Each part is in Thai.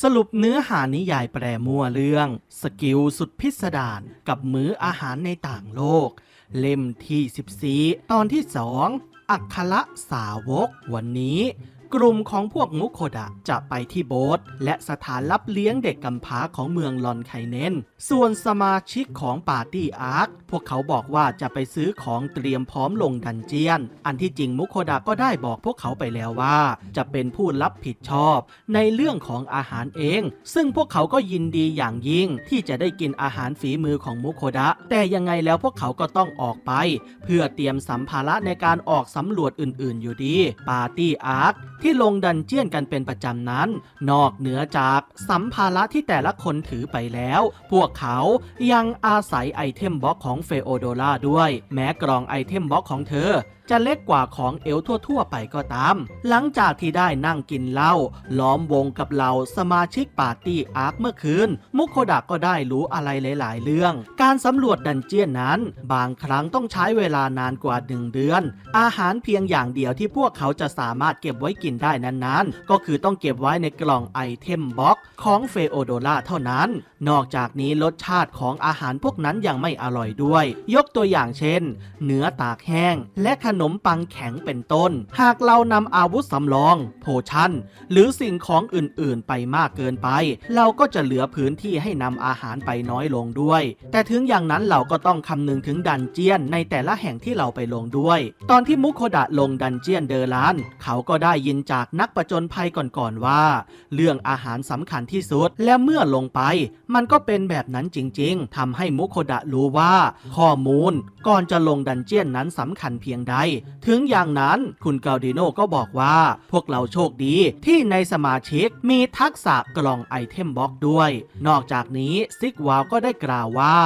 สรุปเนื้อหานิยายแปรมั่วเรื่อง สกิลสุดพิสดารกับมื้ออาหารในต่างโลก เล่มที่ 14 ตอนที่ 2 อักขระสาวก วันนี้ กลุ่มของพวกมุโคดะจะไปที่โบสถ์และสถานรับเลี้ยงเด็กกำพร้าของเมืองลอนไคเนน ส่วนสมาชิกของปาร์ตี้อาร์คพวกเขาบอกว่าจะไปซื้อของเตรียมพร้อมลงดันเจียน อันที่จริงมุโคดะก็ได้บอกพวกเขาไปแล้วว่า จะเป็นผู้รับผิดชอบในเรื่องของอาหารเอง ซึ่งพวกเขาก็ยินดีอย่างยิ่งที่จะได้กินอาหารฝีมือของมุโคดะ แต่ยังไงแล้วพวกเขาก็ต้องออกไป เพื่อเตรียมสัมภาระในการออกสำรวจอื่น ๆ อยู่ดี ปาร์ตี้อาร์คที่ลงดันเจียนกันเป็นประจำนั้น นอกเหนือจากสัมภาระที่แต่ละคนถือไปแล้ว พวกเขายังอาศัยไอเทมบ็อกของเฟโอโดราด้วย แม้กล่องไอเทมบ็อกของเธอจะเล็กกว่าของเอลทั่วๆไปก็ตาม หลังจากที่ได้นั่งกินเหล้าล้อมวงกับเหล่าสมาชิกปาร์ตี้อาร์คเมื่อคืน มุโคดะก็ได้รู้อะไรหลายๆ เรื่อง การสำรวจดันเจียนนั้น บางครั้งต้องใช้เวลานานกว่าหนึ่งเดือน อาหารเพียงอย่างเดียวที่พวกเขาจะสามารถเก็บไว้กินได้นั้นๆ ก็คือต้องเก็บไว้ในกล่องไอเทมบ็อกของเฟโอโดราเท่านั้น นอกจากนี้รสชาติของอาหารพวกนั้นยังไม่อร่อยด้วย ยกตัวอย่างเช่น เนื้อตากแห้งและขนมปังแข็งเป็นต้น หากเรานำอาวุธสำรอง โพชั่น หรือสิ่งของอื่นๆ ไปมากเกินไป เราก็จะเหลือพื้นที่ให้นำอาหารไปน้อยลงด้วย แต่ถึงอย่างนั้นเราก็ต้องคำนึงถึงดันเจียนในแต่ละแห่งที่เราไปลงด้วย ตอนที่มุโคดะลงดันเจียนเดอราน เขาก็ได้ยินจากนักประจนภัยก่อนๆว่า เรื่องอาหารสำคัญที่สุด และเมื่อลงไป มันก็เป็นแบบนั้นจริง ๆทำให้มุโคดะรู้ว่า ข้อมูลก่อนจะลงดันเจียนนั้นสำคัญเพียงใดถึงอย่างนั้นคุณกาดิโนก็บอกว่า พวกเราโชคดีที่ในสมาชิกมีทักษะกล่องไอเทมบ็อกด้วย นอกจากนี้ซิกวาวก็ได้กล่าวว่า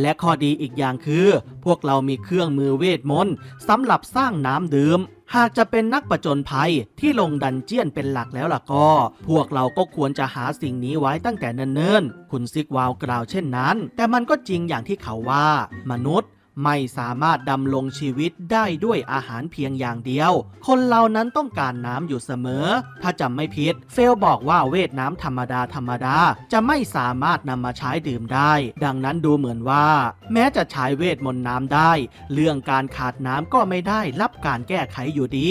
และข้อดีอีกอย่างคือ พวกเรามีเครื่องมือเวทมนต์สำหรับสร้างน้ำดื่มหากจะเป็นนักประจนภัยที่ลงดันเจียนเป็นหลักแล้วล่ะก็ พวกเราก็ควรจะหาสิ่งนี้ไว้ตั้งแต่เนิ่นๆ คุณซิกวาวกล่าวเช่นนั้น แต่มันก็จริงอย่างที่เขาว่า มนุษย์ ไม่สามารถดำรงชีวิตได้ด้วยอาหารเพียงอย่างเดียว คนเรานั้นต้องการน้ำอยู่เสมอ ถ้าจำไม่ผิด เฟลบอกว่าเวทน้ำธรรมดาธรรมดา จะไม่สามารถนำมาใช้ดื่มได้ ดังนั้นดูเหมือนว่า แม้จะใช้เวทมนต์น้ำได้ เรื่องการขาดน้ำก็ไม่ได้รับการแก้ไขอยู่ดี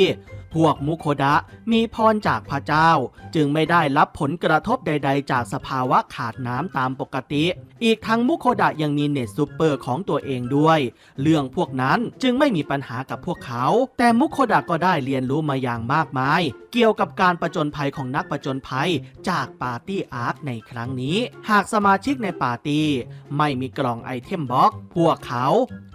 พวกมุโคดะมีพรจากพระเจ้า จึงไม่ได้รับผลกระทบใด ๆ จากสภาวะขาดน้ำตามปกติ อีกทั้งมุโคดะยังมีเน็ตซูเปอร์ของตัวเองด้วย เรื่องพวกนั้นจึงไม่มีปัญหากับพวกเขา แต่มุโคดะก็ได้เรียนรู้มาอย่างมากมาย เกี่ยวกับการประจนภัยของนักประจนภัยจากปาร์ตี้อาร์คในครั้งนี้ หากสมาชิกในปาร์ตี้ไม่มีกล่องไอเทมบ็อกพวกเขา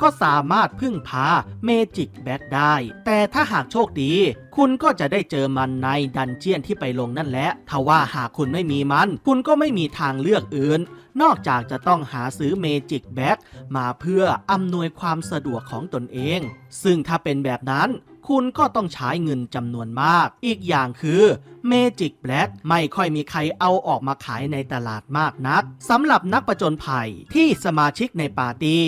ก็สามารถพึ่งพาเมจิกแบ็กได้ แต่ถ้าหากโชคดีคุณก็จะได้เจอมันในดันเจียนที่ไปลงนั่นแหละถ้าว่าหากคุณไม่มีมัน คุณก็ไม่มีทางเลือกอื่น นอกจากจะต้องหาซื้อเมจิกแบ็กมาเพื่ออำนวยความสะดวกของตนเอง ซึ่งถ้าเป็นแบบนั้นคุณก็ต้องใช้เงินจำนวนมาก อีกอย่างคือเมจิกแบล็กไม่ค่อยมีใครเอาออกมาขายในตลาดมากนักสำหรับนักประจนภัยที่สมาชิกในปาร์ตี้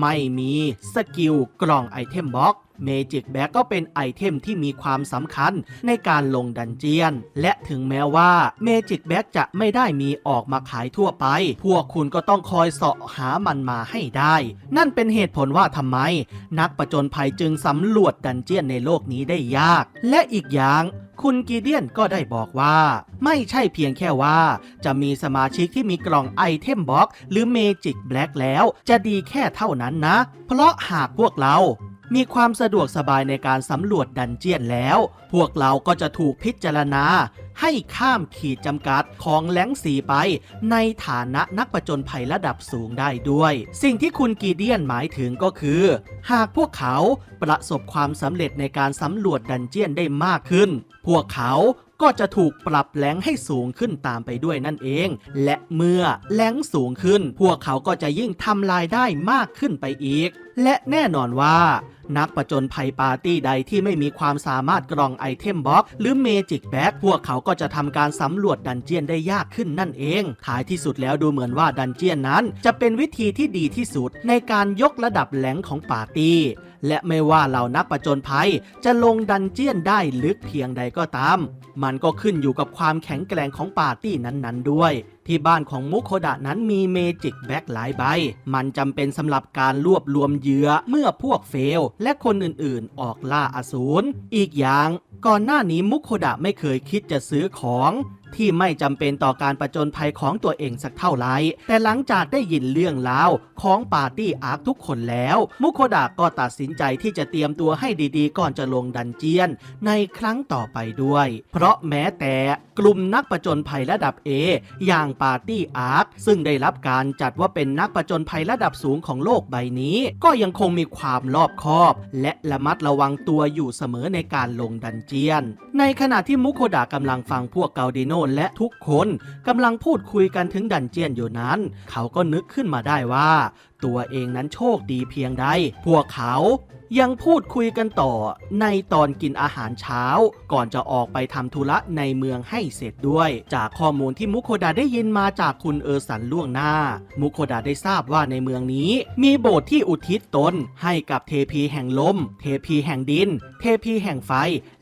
ไม่มีสกิลกล่องไอเทมบ็อก เมจิกแบ็กก็เป็นไอเทมที่มีความสำคัญในการลงดันเจียน และถึงแม้ว่าเมจิกแบ็กจะไม่ได้มีออกมาขายทั่วไป พวกคุณก็ต้องคอยเสาะหามันมาให้ได้ นั่นเป็นเหตุผลว่าทำไม นักประจนภัยจึงสำรวจดันเจียนในโลกนี้ได้ยาก และอีกอย่างคุณกีเดียนก็ได้บอกว่า ไม่ใช่เพียงแค่ว่า จะมีสมาชิกที่มีกล่องไอเทมบ็อกหรือเมจิกแบล็กแล้ว จะดีแค่เท่านั้นนะ เพราะหากพวกเรา มีความสะดวกสบายในการสำรวจดันเจียนแล้ว พวกเราก็จะถูกพิจารณา ให้ข้ามขีดจำกัดของแหลงสีไป ในฐานะนักประจนภัยระดับสูงได้ด้วย สิ่งที่คุณกีเดียนหมายถึงก็คือ หากพวกเขาประสบความสำเร็จในการสำรวจดันเจียนได้มากขึ้น พวกเขาก็จะถูกปรับแหลงให้สูงขึ้นตามไปด้วยนั่นเอง และเมื่อแหลงสูงขึ้น พวกเขาก็จะยิ่งทำลายได้มากขึ้นไปอีก และแน่นอนว่า นักประจนภัยปาร์ตี้ใดที่ไม่มีความสามารถกรองไอเทมบ็อกหรือเมจิกแบ็กพวกเขาก็จะทำการสำรวจดันเจียนได้ยากขึ้นนั่นเอง ท้ายที่สุดแล้วดูเหมือนว่าดันเจียนนั้น จะเป็นวิธีที่ดีที่สุดในการยกระดับแหลงของปาร์ตี้และไม่ว่าเหล่านักประจนภัยจะลงดันเจียนได้ลึกเพียงใดก็ตาม มันก็ขึ้นอยู่กับความแข็งแกร่งของปาร์ตี้นั้นๆด้วย ที่บ้านของมุโคดะนั้นมีเมจิกแบ็กหลายใบ มันจำเป็นสำหรับการรวบรวมเหยื่อเมื่อพวกเฟล และคนอื่นๆ ออกล่าอสูร อีกอย่าง ก่อนหน้านี้มุโคดะไม่เคยคิดจะซื้อของ ที่ไม่จำเป็นต่อการประจนภัยของตัวเองสักเท่าไหร่แต่หลังจากได้ยินเรื่องราวของปาร์ตี้อาร์คทุกคนแล้ว มุโคดะก็ตัดสินใจที่จะเตรียมตัวให้ดีๆ ก่อนจะลงดันเจียน ในครั้งต่อไปด้วย เพราะแม้แต่กลุ่มนักประจนภัยระดับ A อย่างปาร์ตี้อาร์คซึ่งได้รับการจัดว่าเป็นนักประจนภัยระดับสูงของโลกใบนี้ ก็ยังคงมีความรอบคอบ และระมัดระวังตัวอยู่เสมอในการลงดันเจียน ในขณะที่มุโคดะกำลังฟังพวกเกาดิโนและทุกคนกำลังพูดคุยกันถึงดันเจียนอยู่นั้น เขาก็นึกขึ้นมาได้ว่า ตัวเองนั้นโชคดีเพียงใด พวกเขา ยังพูดคุยกันต่อในตอนกินอาหารเช้า ก่อนจะออกไปทำธุระในเมืองให้เสร็จด้วย จากข้อมูลที่มุโคดะได้ยินมาจากคุณเออร์สันล่วงหน้า มุโคดะได้ทราบว่าในเมืองนี้ มีโบสถ์ที่อุทิศตนให้กับเทพีแห่งลม เทพีแห่งดิน เทพีแห่งไฟ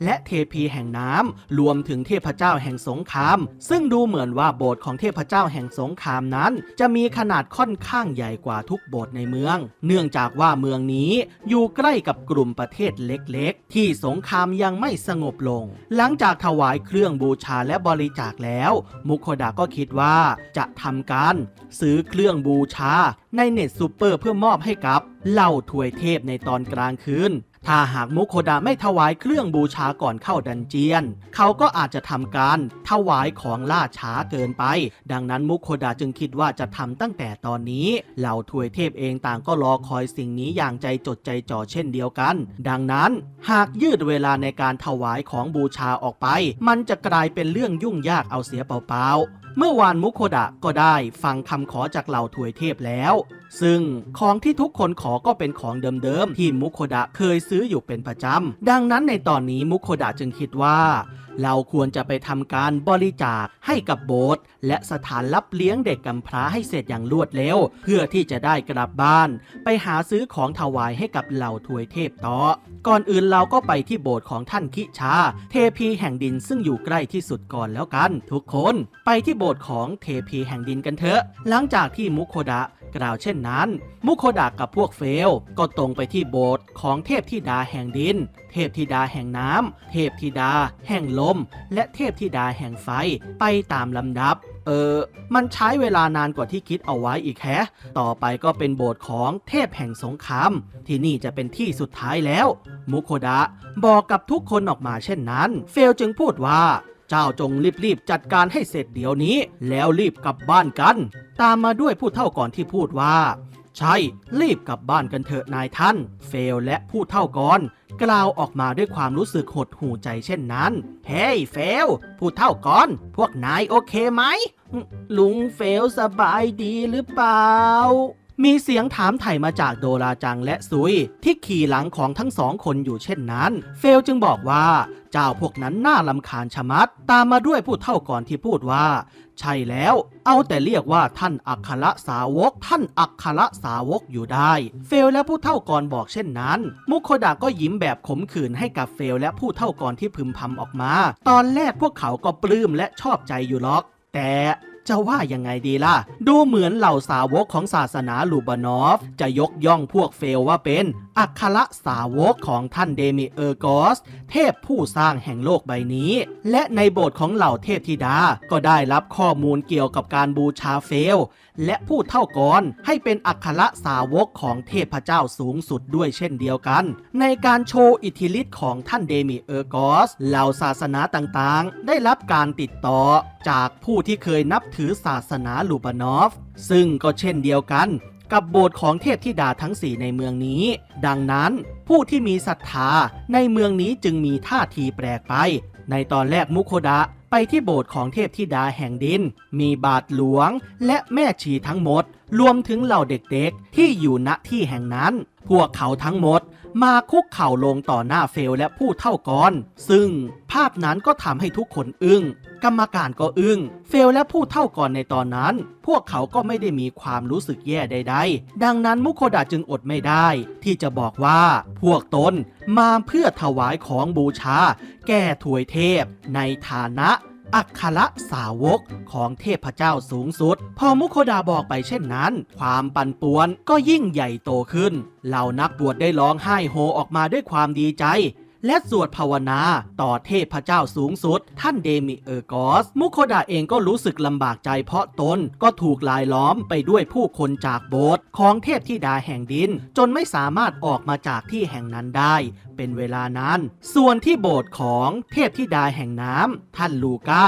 และเทพีแห่งน้ำรวมถึงเทพเจ้าแห่งสงคราม ซึ่งดูเหมือนว่าโบสถ์ของเทพเจ้าแห่งสงครามนั้น จะมีขนาดค่อนข้างใหญ่กว่าทุกโบสถ์ในเมือง เนื่องจากว่าเมืองนี้อยู่ใกล้กับกลุ่มประเทศเล็กๆ ที่สงครามยังไม่สงบลง หลังจากถวายเครื่องบูชาและบริจาคแล้ว มุโคดะก็คิดว่าจะทำการซื้อเครื่องบูชาในเน็ตซูเปอร์เพื่อมอบให้กับเหล่าถวยเทพในตอนกลางคืน ถ้าหากมุโคดะไม่ถวายเครื่องบูชาก่อนเข้าดันเจียน เขาก็อาจจะทำการถวายของล่าช้าเกินไป ดังนั้นมุโคดะจึงคิดว่าจะทำตั้งแต่ตอนนี้เหล่าถวยเทพเองต่างก็รอคอยสิ่งนี้อย่างใจจดใจจ่อเช่นเดียวกัน ดังนั้นหากยืดเวลาในการถวายของบูชาออกไป มันจะกลายเป็นเรื่องยุ่งยากเอาเสียเปล่าๆเมื่อวานมุโคดะก็ได้ฟังคำขอจากเหล่าถวยเทพแล้วซึ่งของที่ทุกคนขอก็เป็นของเดิมๆที่มุโคดะเคยซื้ออยู่เป็นประจำ ดังนั้นในตอนนี้มุโคดะจึงคิดว่า เราควรจะไปทำการบริจาคให้กับโบสถ์และสถานรับเลี้ยงเด็กกำพร้าให้เสร็จอย่างรวดเร็ว เพื่อที่จะได้กลับบ้าน ไปหาซื้อของถวายให้กับเหล่าทวยเทพต่อก่อนอื่นเราก็ไปที่โบสถ์ของท่านคิชา เทพีแห่งดินซึ่งอยู่ใกล้ที่สุดก่อนแล้วกัน ทุกคน ไปที่โบสถ์ของเทพีแห่งดินกันเถอะ หลังจากที่มุโคดะกล่าวเช่นนั้น มุโคดะกับพวกเฟล ก็ตรงไปที่โบสถ์ของเทพธิดาแห่งดิน เทพธิดาแห่งน้ำ เทพธิดา แห่งลม และเทพธิดาแห่งไฟไปตามลำดับ เออ มันใช้เวลานานกว่าที่คิดเอาไว้อีกแฮะ ต่อไปก็เป็นโบสถ์ของเทพแห่งสงคราม ที่นี่จะเป็นที่สุดท้ายแล้ว มุโคดะบอกกับทุกคนออกมาเช่นนั้น เฟลจึงพูดว่า เจ้าจงรีบๆจัดการให้เสร็จเดี๋ยวนี้ แล้วรีบกลับบ้านกัน ตามมาด้วยผู้เท่าก่อนที่พูดว่า ใช่ รีบกลับบ้านกันเถอะนายท่าน เฟลและผู้เท่าก่อนกล่าวออกมาด้วยความรู้สึกหดหูใจเช่นนั้น เฮ้ยเฟล ผู้เท่าก่อน พวกนายโอเคไหม ลุงเฟลสบายดีหรือเปล่า มีเสียงถามไถ่มาจากโดราจังและซุย ที่ขี่หลังของทั้งสองคนอยู่เช่นนั้น เฟลจึงบอกว่า เจ้าพวกนั้นน่าลำคาญชะมัด ตามมาด้วยผู้เท่าก่อนที่พูดว่า ใช่แล้ว เอาแต่เรียกว่าท่านอัครสาวก ท่านอัครสาวกอยู่ได้ เฟลและผู้เท่าก่อนบอกเช่นนั้น มุโคดะก็ยิ้มแบบขมขื่นให้กับเฟลและผู้เท่าก่อนที่พึมพำออกมา ตอนแรกพวกเขาก็ปลื้มและชอบใจอยู่หรอก แต่ จะว่ายังไงดีล่ะ ดูเหมือนเหล่าสาวกของศาสนาลูบานอฟ จะยกย่องพวกเฟลว่าเป็น อัครสาวกของท่านเดมิเออร์กอส เทพผู้สร้างแห่งโลกใบนี้ และในโบสถ์ของเหล่าเทพธิดา ก็ได้รับข้อมูลเกี่ยวกับการบูชาเฟล และผู้เท่ากรให้เป็นอัครสาวกของเทพเจ้าสูงสุดด้วยเช่นเดียวกัน ในการโชว์อิทธิฤทธิ์ของท่านเดมิเออร์กอส เหล่าศาสนาต่างๆ ได้รับการติดต่อจากผู้ที่เคยนับถืถือศาสนาลูบานอฟ ซึ่งก็เช่นเดียวกันกับโบสถ์ของเทพธิดาทั้งสี่ในเมืองนี้ ดังนั้นผู้ที่มีศรัทธาในเมืองนี้จึงมีท่าทีแปลกไป ในตอนแรกมุโคดะไปที่โบสถ์ของเทพธิดาแห่งดิน มีบาทหลวงและแม่ชีทั้งหมด รวมถึงเหล่าเด็กๆ ที่อยู่ณที่แห่งนั้น พวกเขาทั้งหมด มาคุกเข่าลงต่อหน้าเฟลและผู้เท่ากรซึ่งภาพนั้นก็ทำให้ทุกคนอึง้ง กรรมการก็อึง้ง เฟลและผู้เท่ากรในตอนนั้น พวกเขาก็ไม่ได้มีความรู้สึกแย่ใดๆ ดังนั้นมุโคดะจึงอดไม่ได้ ที่จะบอกว่า พวกตนมาเพื่อถวายของบูชา แก่ถวยเทพ ในฐานะ อัครสาวกของเทพเจ้าสูงสุด พอมุโคดาบอกไปเช่นนั้น ความปั่นป่วนก็ยิ่งใหญ่โตขึ้น เหล่านักบวชได้ร้องไห้โฮออกมาด้วยความดีใจ และสวดภาวนาต่อเทพเจ้าสูงสุด ท่านเดมิเออร์กอส มุโคดาเองก็รู้สึกลำบากใจเพราะตนก็ถูกลายล้อมไปด้วยผู้คนจากโบสถ์ของเทพธิดาแห่งดิน จนไม่สามารถออกมาจากที่แห่งนั้นได้ เป็นเวลานานส่วนที่โบสถ์ของเทพธิดาแห่งน้ำท่านลูก้า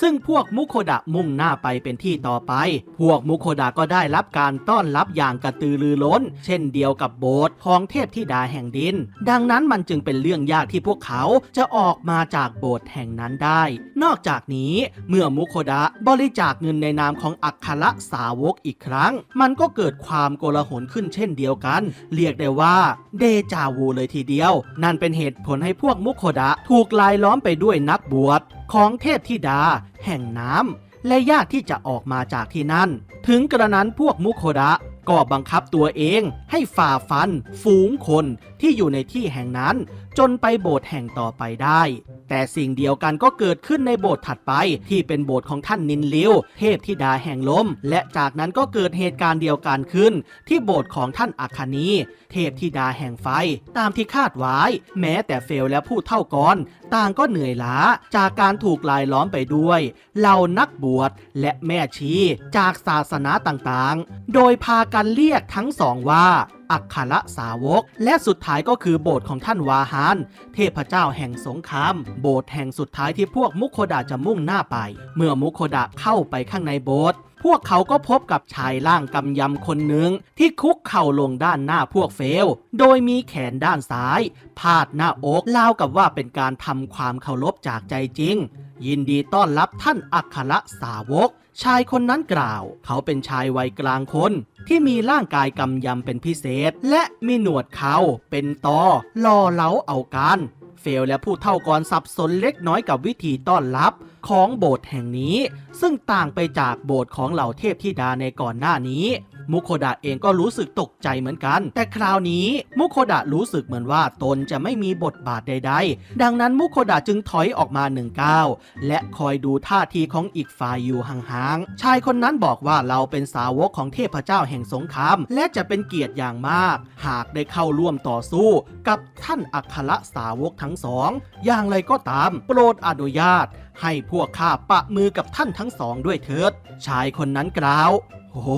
ซึ่งพวกมุโคดะมุ่งหน้าไปเป็นที่ต่อไป พวกมุโคดะก็ได้รับการต้อนรับอย่างกระตือรือร้น เช่นเดียวกับโบสถ์ของเทพธิดาแห่งดิน ดังนั้นมันจึงเป็นเรื่องยากที่พวกเขาจะออกมาจากโบสถ์แห่งนั้นได้ นอกจากนี้เมื่อมุโคดะบริจาคเงินในนามของอัครสาวกอีกครั้ง มันก็เกิดความโกลาหลขึ้นเช่นเดียวกัน เรียกได้ว่าเดจาวูเลยทีเดียว นั่นเป็นเหตุผลให้พวกมุโคดะถูกลายล้อมไปด้วยนักบวช ของเทพธิดา แห่งน้ำและยากที่จะออกมาจากที่นั่น ถึงกระนั้นพวกมุโคดะก็บังคับตัวเองให้ฝ่าฟัน ฝูงคนที่อยู่ในที่แห่งนั้น จนไปโบสถ์แห่งต่อไปได้ แต่สิ่งเดียวกันก็เกิดขึ้นในโบสถ์ถัดไป ที่เป็นโบสถ์ของท่านนินลิวเทพธิดาแห่งลม และจากนั้นก็เกิดเหตุการณ์เดียวกันขึ้น ที่โบสถ์ของท่านอัคคณีเทพธิดาแห่งไฟ ตามที่คาดไว้ แม้แต่เฟลและผู้เท่ากรต่างก็เหนื่อยล้าจากการถูกลายล้อมไปด้วยเหล่านักบวชและแม่ชีจากศาสนาต่างๆ โดยพากันเรียกทั้งสองว่า อัคครสาวก และสุดท้ายก็คือโบสถ์ของท่านวาฮานเทพเจ้าแห่งสงคราม โบสถ์แห่งสุดท้ายที่พวกมุโคดะจะมุ่งหน้าไป เมื่อมุโคดะเข้าไปข้างในโบสถ์พวกเขาก็พบกับชายร่างกำยำคนหนึ่งที่คุกเข่าลงด้านหน้าพวกเฟล โดยมีแขนด้านซ้าย พาดหน้าอกเล่ากับว่าเป็นการทำความเคารพจากใจจริง ยินดีต้อนรับท่านอัครสาวก ชายคนนั้นกล่าว เขาเป็นชายวัยกลางคน ที่มีร่างกายกำยำเป็นพิเศษ และมีหนวดเขาเป็นตอล่อเล้าเอาการเฟลและผู้เท่ากรสับสนเล็กน้อยกับวิธีต้อนรับของโบสถ์แห่งนี้ ซึ่งต่างไปจากโบสถ์ของเหล่าเทพธิดาในก่อนหน้านี้ มุโคดะเองก็รู้สึกตกใจเหมือนกัน แต่คราวนี้มุโคดะรู้สึกเหมือนว่าตนจะไม่มีบทบาทใด ๆ ดังนั้นมุโคดะจึงถอยออกมาหนึ่งก้าวและคอยดูท่าทีของอีกฝ่ายอยู่ห่างๆ ชายคนนั้นบอกว่าเราเป็นสาวกของเทพเจ้าแห่งสงคราม และจะเป็นเกียรติอย่างมาก หากได้เข้าร่วมต่อสู้ กับท่านอัครสาวกทั้งสอง อย่างไรก็ตาม โปรดอนุญาต ให้พวกข้าปะมือกับท่านทั้งสองด้วยเถิด ชายคนนั้นกล่าว โอ้โห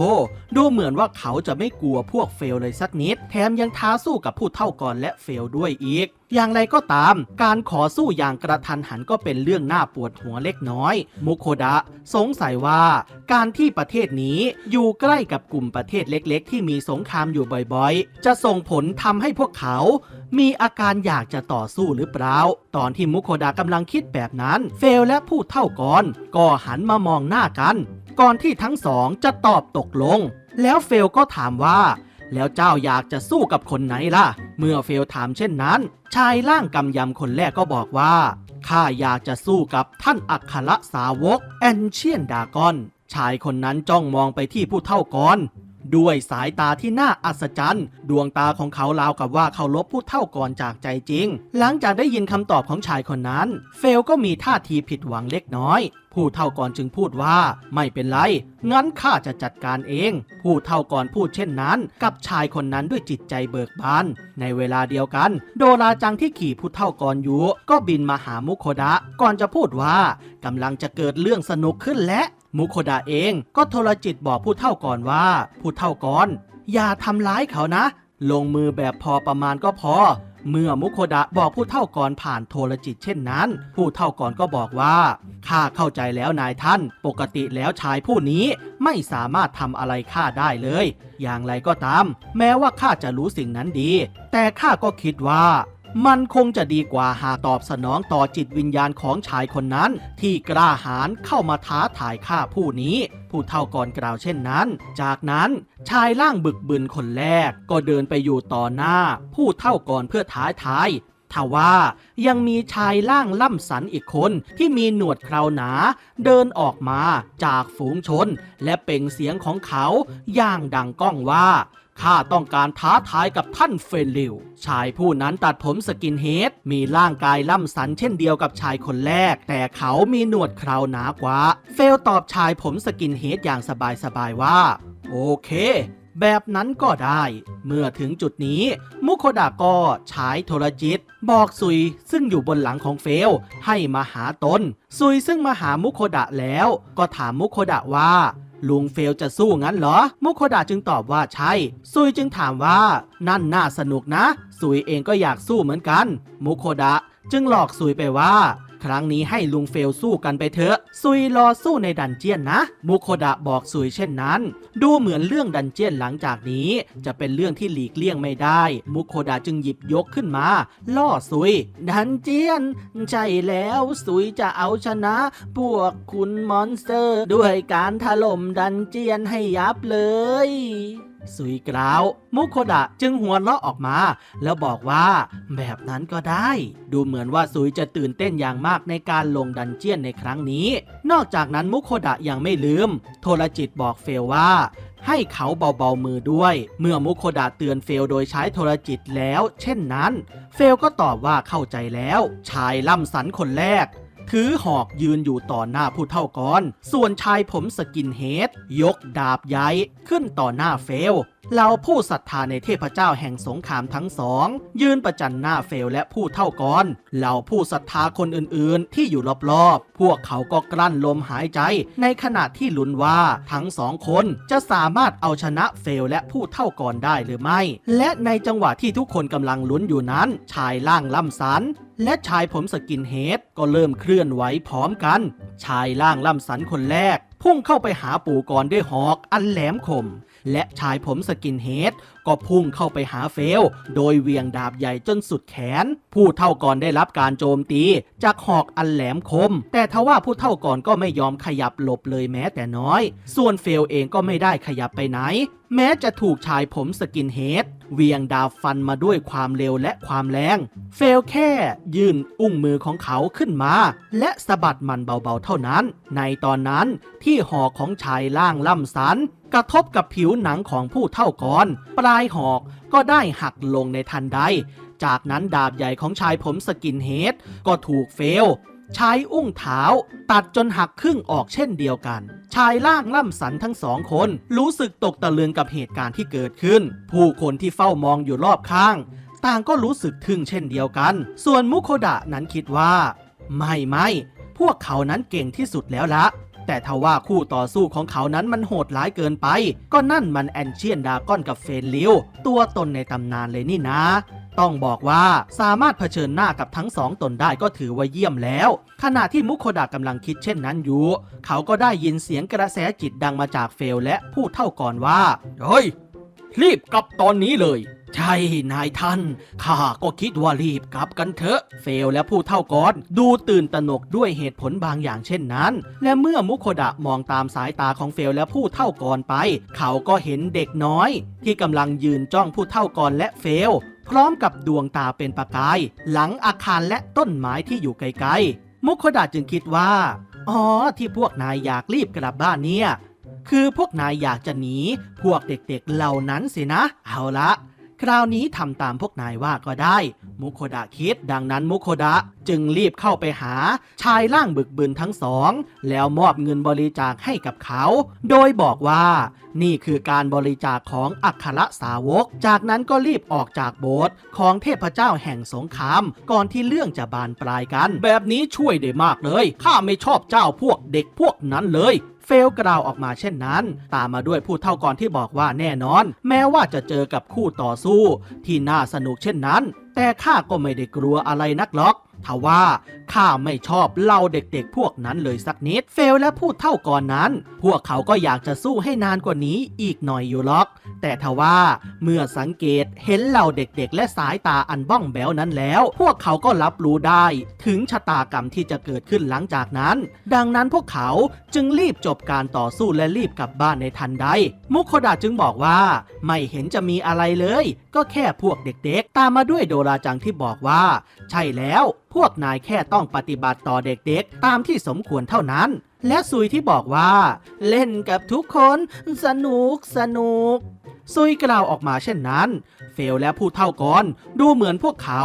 ดูเหมือนว่าเขาจะไม่กลัวพวกเฟลเลยสักนิด แถมยังท้าสู้กับผู้เท่ากรและเฟลด้วยอีก อย่างไรก็ตาม การขอสู้อย่างกระทันหันก็เป็นเรื่องน่าปวดหัวเล็กน้อย มุโคดะ สงสัยว่า การที่ประเทศนี้อยู่ใกล้กับกลุ่มประเทศเล็กๆ ที่มีสงครามอยู่บ่อยๆ จะส่งผลทำให้พวกเขา มีอาการอยากจะต่อสู้หรือเปล่า ตอนที่มุโคดะกำลังคิดแบบนั้น เฟลและผู้เท่ากรก็หันมามองหน้ากัน ก่อนที่ทั้งสองจะตอบตกลง แล้วเฟลก็ถามว่า แล้วเจ้าอยากจะสู้กับคนไหนล่ะ เมื่อเฟลถามเช่นนั้น ชายร่างกำยำคนแรกก็บอกว่าข้าอยากจะสู้กับท่านอัครสาวกแอนเชียนดากอน ชายคนนั้นจ้องมองไปที่ผู้เท่ากร ด้วยสายตาที่น่าอัศจรรย์ ดวงตาของเขาราวกับว่าเขาลบผู้เท่ากรจากใจจริง หลังจากได้ยินคำตอบของชายคนนั้น เฟลก็มีท่าทีผิดหวังเล็กน้อย ผู้เท่ากรจึงพูดว่า ไม่เป็นไร งั้นข้าจะจัดการเอง ผู้เท่ากรพูดเช่นนั้น กับชายคนนั้นด้วยจิตใจเบิกบาน ในเวลาเดียวกัน โดราจังที่ขี่ผู้เท่ากรอยู่ ก็บินมาหามุโคดะ ก่อนจะพูดว่ากำลังจะเกิดเรื่องสนุกขึ้นและ มุโคดะเองก็โทรจิตบอกผู้เท่ากรว่า ผู้เท่ากรอน อย่าทำร้ายเขานะ ลงมือแบบพอประมาณก็พอ เมื่อมุโคดะบอกผู้เท่ากรผ่านโทรจิตเช่นนั้น ผู้เท่ากรก็บอกว่าข้าเข้าใจแล้วนายท่าน ปกติแล้วชายผู้นี้ไม่สามารถทำอะไรข้าได้เลย อย่างไรก็ตาม แม้ว่าข้าจะรู้สิ่งนั้นดี แต่ข้าก็คิดว่า มันคงจะดีกว่าหากตอบสนองต่อจิตวิญญาณของชายคนนั้น ที่กล้าหาญเข้ามาท้าทายข้าผู้นี้ ผู้เท่าก่อนกล่าวเช่นนั้น จากนั้นชายร่างบึกบึนคนแรก ก็เดินไปอยู่ต่อหน้า ผู้เท่าก่อนเพื่อท้าทายทว่ายังมีชายร่างล่ำสันอีกคนที่มีหนวดเคราหนา เดินออกมาจากฝูงชน และเป่งเสียงของเขาอย่างดังก้องว่า ข้าต้องการท้าทายกับท่านเฟลิว ชายผู้นั้นตัดผมสกินเฮด มีร่างกายล่ำสันเช่นเดียวกับชายคนแรก แต่เขามีหนวดเคราหนากว่า เฟลตอบชายผมสกินเฮดอย่างสบายๆว่า โอเคแบบนั้นก็ได้ เมื่อถึงจุดนี้ มุโคดะก็ใช้โทรจิต บอกซุยซึ่งอยู่บนหลังของเฟล ให้มาหาตนซุยซึ่งมาหามุโคดะแล้ว ก็ถามมุโคดะว่า ลุงเฟลจะสู้งั้นเหรอ มุโคดะจึงตอบว่าใช่ ซุยจึงถามว่า นั่นน่าสนุกนะ ซุยเองก็อยากสู้เหมือนกัน มุโคดะจึงหลอกซุยไปว่า ครั้งนี้ให้ลุงเฟลสู้กันไปเถอะ ซุยรอสู้ในดันเจียนนะ มุโคดะบอกซุยเช่นนั้น ดูเหมือนเรื่องดันเจียนหลังจากนี้ จะเป็นเรื่องที่หลีกเลี่ยงไม่ได้ มุโคดะจึงหยิบยกขึ้นมา ล่อซุย ดันเจียน ใช่แล้วซุยจะเอาชนะ พวกคุณมอนสเตอร์ ด้วยการถล่มดันเจียนให้ยับเลย ซุยกล่าว มุโคดะจึงหัวเราะออกมา แล้วบอกว่า แบบนั้นก็ได้ ดูเหมือนว่าซุยจะตื่นเต้นอย่างมากในการลงดันเจียนในครั้งนี้ นอกจากนั้นมุโคดะยังไม่ลืม โทรจิตบอกเฟลว่าให้เขาเบาๆมือด้วย เมื่อมุโคดะเตือนเฟลโดยใช้โทรจิตแล้ว เช่นนั้น เฟลก็ตอบว่าเข้าใจแล้ว ชายล่ำสันคนแรก ถือหอกยืนอยู่ต่อหน้าผู้เท่าก่อน ส่วนชายผมสกินเฮดยกดาบใหญ่ขึ้นต่อหน้าเฟลเราผู้ศรัทธาในเทพเจ้าแห่งสงครามทั้งสอง ยืนประจันหน้าเฟลและผู้เท่าก่อนเราผู้ศรัทธาคนอื่นๆ ที่อยู่รอบๆ พวกเขาก็กลั้นลมหายใจ ในขณะที่ลุ้นว่าทั้งสองคนจะสามารถเอาชนะเฟลและผู้เท่าก่อนได้หรือไม่ และในจังหวะที่ทุกคนกำลังลุ้นอยู่นั้น ชายล่างล่ำสัน และชายผมสกินเฮดก็เริ่มเคลื่อนไหวพร้อมกัน ชายล่างล่ำสันคนแรก พุ่งเข้าไปหาปู่กรด้วยหอกอันแหลมคม และชายผมสกินเฮดก็พุ่งเข้าไปหาเฟล โดยเวียงดาบใหญ่จนสุดแขน ผู้เท่าก่อนได้รับการโจมตี จากหอกอันแหลมคม แต่ทว่าผู้เท่าก่อนก็ไม่ยอมขยับหลบเลยแม้แต่น้อย ส่วนเฟลเองก็ไม่ได้ขยับไปไหน แม้จะถูกชายผมสกินเฮดเวียงดาบฟันมาด้วยความเร็วและความแรง เฟลแค่ยื่นอุ้งมือของเขาขึ้นมา และสะบัดมันเบาๆเท่านั้น ในตอนนั้นที่หอกของชายล่างล่ำสัน กระทบกับผิวหนังของผู้เท่าก่อน ปลายหอกก็ได้หักลงในทันใด จากนั้นดาบใหญ่ของชายผมสกินเฮดก็ถูกเฟล ใช้อุ้งเท้า ตัดจนหักครึ่งออกเช่นเดียวกัน ชายล่างล่ำสันทั้งสองคน รู้สึกตกตะลึงกับเหตุการณ์ที่เกิดขึ้น ผู้คนที่เฝ้ามองอยู่รอบข้าง ต่างก็รู้สึกทึ่งเช่นเดียวกัน ส่วนมุโคดะนั้นคิดว่า ไม่ไม่พวกเขานั้นเก่งที่สุดแล้วละ แต่ทว่าคู่ต่อสู้ของเขานั้นมันโหดร้ายเกินไป ก็นั่นมันแอนเชียนดากอนกับเฟนลิวตัวตนในตำนานเลยนี่นะ ต้องบอกว่าสามารถเผชิญหน้ากับทั้งสองตนได้ก็ถือว่าเยี่ยมแล้ว ขณะที่มุโคดะกำลังคิดเช่นนั้นอยู่ เขาก็ได้ยินเสียงกระแสจิตดังมาจากเฟลและผู้เท่าก่อนว่า เฮ้ย รีบกลับตอนนี้เลย ใช่ นายท่าน ข้าก็คิดว่ารีบกลับกันเถอะ เฟลและผู้เท่าก่อนดูตื่นตระหนกด้วยเหตุผลบางอย่างเช่นนั้น และเมื่อมุโคดะมองตามสายตาของเฟลและผู้เท่าก่อนไป เขาก็เห็นเด็กน้อย ที่กำลังยืนจ้องผู้เท่าก่อนและเฟล พร้อมกับดวงตาเป็นประกาย หลังอาคารและต้นไม้ที่อยู่ไกลๆ มุคดาจึงคิดว่า อ๋อ ที่พวกนายอยากรีบกลับบ้านเนี่ย คือพวกนายอยากจะหนี พวกเด็กๆเหล่านั้นสินะ เอาละ คราวนี้ทำตามพวกนายว่าก็ได้ มุโคดะคิดดังนั้นมุโคดะจึงรีบเข้าไปหา ชายร่างบึกบึนทั้งสอง แล้วมอบเงินบริจาคให้กับเขา โดยบอกว่านี่คือการบริจาคของอัครสาวก จากนั้นก็รีบออกจากโบสถ์ของเทพเจ้าแห่งสงคราม ก่อนที่เรื่องจะบานปลายกัน แบบนี้ช่วยได้มากเลย ข้าไม่ชอบเจ้าพวกเด็กพวกนั้นเลยเฟลกล่าวออกมาเช่นนั้น ตามมาด้วยผู้เท่าก่อนที่บอกว่าแน่นอน แม้ว่าจะเจอกับคู่ต่อสู้ ที่น่าสนุกเช่นนั้น แต่ข้าก็ไม่ได้กลัวอะไรนักหรอกทว่าข้าไม่ชอบเหล่าเด็กๆ พวกนั้นเลยสักนิด เฟลและพูดเท่าก่อนนั้น พวกเขาก็อยากจะสู้ให้นานกว่านี้อีกหน่อยอยู่ล็อก แต่ทว่าเมื่อสังเกตเห็นเหล่าเด็กๆ และสายตาอันบ้องแบวนั้นแล้ว พวกเขาก็รับรู้ได้ ถึงชะตากรรมที่จะเกิดขึ้นหลังจากนั้น ดังนั้นพวกเขาจึงรีบจบการต่อสู้และรีบกลับบ้านในทันใด มุคโคดะจึงบอกว่า ไม่เห็นจะมีอะไรเลยก็แค่พวกเด็กๆ ตามมาด้วยโดราจังที่บอกว่า ใช่แล้วพวกนายแค่ต้องปฏิบัติต่อเด็กๆ ตามที่สมควรเท่านั้น และซุยที่บอกว่า เล่นกับทุกคนสนุกสนุกซุยกล่าวออกมาเช่นนั้น เฟลและผู้เท่ากอนดูเหมือนพวกเขา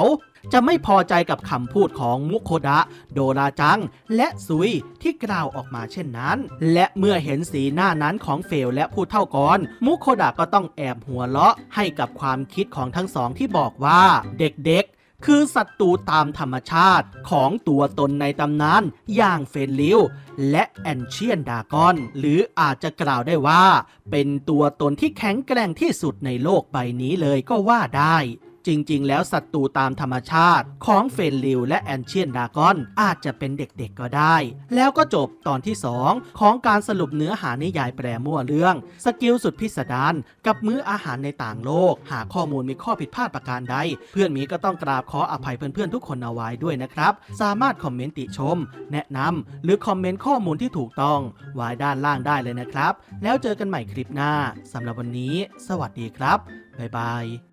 จะไม่พอใจกับคำพูดของมุโคดะ โดราจัง และซุยที่กล่าวออกมาเช่นนั้น และเมื่อเห็นสีหน้านั้นของเฟลและผู้เท่ากอนมุโคดะก็ต้องแอบหัวเราะให้กับความคิดของทั้งสองที่บอกว่าเด็กๆ คือศัตรูตามธรรมชาติของตัวตนในตำนานอย่างเฟนลิวและแอนเชียนดากอน หรืออาจจะกล่าวได้ว่า เป็นตัวตนที่แข็งแกร่งที่สุดในโลกใบนี้เลยก็ว่าได้ จริง ๆ แล้วศัตรูตามธรรมชาติของเฟนลิวและแอนเชียนดากอนอาจจะเป็นเด็กๆก็ได้ แล้วก็จบตอนที่ 2 ของการสรุปเนื้อหานิยายแปรมั่วเรื่อง สกิลสุดพิสดารกับมื้ออาหารในต่างโลก หากข้อมูลมีข้อผิดพลาดประการใด เพื่อนมีก็ต้องกราบขออภัยเพื่อนๆทุกคนเอาไว้ด้วยนะครับ สามารถคอมเมนต์ติชม แนะนำหรือคอมเมนต์ข้อมูลที่ถูกต้องไว้ด้านล่างได้เลยนะครับ แล้วเจอกันใหม่คลิปหน้าสำหรับวันนี้ สวัสดีครับบ๊ายบาย